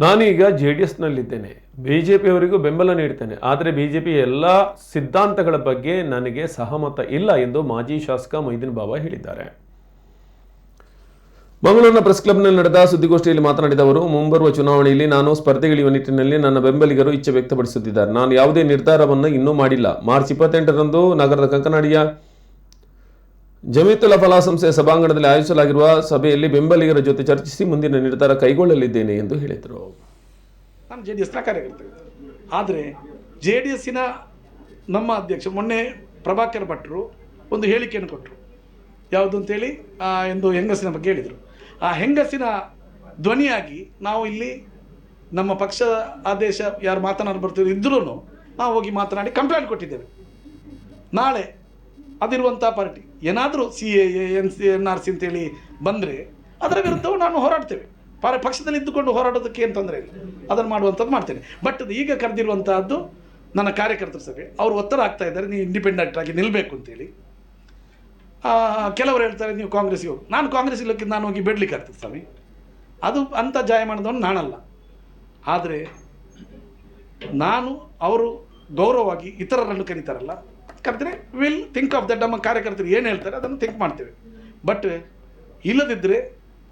ನಾನೀಗ J D ಎಸ್ನಲ್ಲಿದ್ದೇನೆ. B J ಪಿಯವರಿಗೂ ಬೆಂಬಲ ನೀಡ್ತೇನೆ. ಆದರೆ ಬಿ ಜೆ ಪಿಯ ಎಲ್ಲ ಸಿದ್ಧಾಂತಗಳ ಬಗ್ಗೆ ನನಗೆ ಸಹಮತ ಇಲ್ಲ ಎಂದು ಮಾಜಿ ಶಾಸಕ ಮೈದಿನ್ ಬಾಬಾ ಹೇಳಿದ್ದಾರೆ. ಮಂಗಳೂರಿನ ಪ್ರೆಸ್ ಕ್ಲಬ್ನಲ್ಲಿ ನಡೆದ ಸುದ್ದಿಗೋಷ್ಠಿಯಲ್ಲಿ ಮಾತನಾಡಿದ ಅವರು, ಮುಂಬರುವ ಚುನಾವಣೆಯಲ್ಲಿ ನಾನು ಸ್ಪರ್ಧೆಗಿಳಿಯುವ ನಿಟ್ಟಿನಲ್ಲಿ ನನ್ನ ಬೆಂಬಲಿಗರು ಇಚ್ಛೆ ವ್ಯಕ್ತಪಡಿಸುತ್ತಿದ್ದಾರೆ. ನಾನು ಯಾವುದೇ ನಿರ್ಧಾರವನ್ನು ಇನ್ನೂ ಮಾಡಿಲ್ಲ. ಮಾರ್ಚ್ ಇಪ್ಪತ್ತೆಂಟರಂದು ನಗರದ ಕಂಕನಾಡಿಯ ಜಮೀತುಲ ಫಲಾ ಸಂಸ್ಥೆಯ ಸಭಾಂಗಣದಲ್ಲಿ ಆಯೋಜಿಸಲಾಗಿರುವ ಸಭೆಯಲ್ಲಿ ಬೆಂಬಲಿಗರ ಜೊತೆ ಚರ್ಚಿಸಿ ಮುಂದಿನ ನಿರ್ಧಾರ ಕೈಗೊಳ್ಳಲಿದ್ದೇನೆ ಎಂದು ಹೇಳಿದರು. ನಾನು ಜೆ ಡಿ ಎಸ್ನ ಕಾರ್ಯಕರ್ತ ಆದರೆ ಜೆ ಡಿ ಎಸ್ಸಿನ ನಮ್ಮ ಅಧ್ಯಕ್ಷ, ಮೊನ್ನೆ ಪ್ರಭಾಕರ್ ಭಟ್ರು ಒಂದು ಹೇಳಿಕೆಯನ್ನು ಕೊಟ್ಟರು ಯಾವುದು ಅಂತೇಳಿ? ಎಂದು ಹೆಂಗಸಿನ ಬಗ್ಗೆ ಹೇಳಿದರು. ಆ ಹೆಂಗಸಿನ ಧ್ವನಿಯಾಗಿ ನಾವು ಇಲ್ಲಿ ನಮ್ಮ ಪಕ್ಷ ಆದೇಶ ಯಾರು ಮಾತನಾಡಿ ಬರ್ತಿದ್ರು ಇದ್ರೂ ನಾವು ಹೋಗಿ ಮಾತನಾಡಿ ಕಂಪ್ಲೇಂಟ್ ಕೊಟ್ಟಿದ್ದೇವೆ. ನಾಳೆ ಅದಿರುವಂಥ ಪಾರ್ಟಿ ಏನಾದರೂ C A N C N R C ಅಂತೇಳಿ ಬಂದರೆ ಅದರ ವಿರುದ್ಧವು ನಾನು ಹೋರಾಡ್ತೇವೆ. ಪಾರ ಪಕ್ಷದಲ್ಲಿ ಇದ್ದುಕೊಂಡು ಹೋರಾಡೋದಕ್ಕೆ ಏನು ತೊಂದರೆ ಇಲ್ಲ. ಅದನ್ನು ಮಾಡುವಂಥದ್ದು ಮಾಡ್ತೇನೆ. ಬಟ್ ಅದು ಈಗ ಕರೆದಿರುವಂತಹದ್ದು ನನ್ನ ಕಾರ್ಯಕರ್ತರ ಸಭೆ. ಅವರು ಒತ್ತಡ ಆಗ್ತಾ ಇದ್ದಾರೆ. ನೀವು ಇಂಡಿಪೆಂಡೆಂಟ್ ಆಗಿ ನಿಲ್ಲಬೇಕು ಅಂತೇಳಿ. ಕೆಲವರು ಹೇಳ್ತಾರೆ, ನೀವು ಕಾಂಗ್ರೆಸ್ಗೆ ಹೋಗಿ. ನಾನು ಕಾಂಗ್ರೆಸ್ ಇಲ್ಲಕ್ಕೆ ನಾನು ಹೋಗಿ ಬಿಡ್ಲಿಕ್ಕೆ ಆಗ್ತದೆ ಸ್ವಾಮಿ. ಅದು ಅಂಥ ಜಾಯಮಾನದವನು ನಾನಲ್ಲ. ಆದರೆ ನಾನು, ಅವರು ಗೌರವವಾಗಿ ಇತರರನ್ನು ಕರೀತಾರಲ್ಲ? ಕರೆದ್ರೆ ವಿಲ್ ಥಿಂಕ್ ಆಫ್ ದಟ್ ನಮ್ಮ ಕಾರ್ಯಕರ್ತರು ಏನು ಹೇಳ್ತಾರೆ? ಅದನ್ನು ಥಿಂಕ್ ಮಾಡ್ತೇವೆ. ಬಟ್ ಇಲ್ಲದಿದ್ದರೆ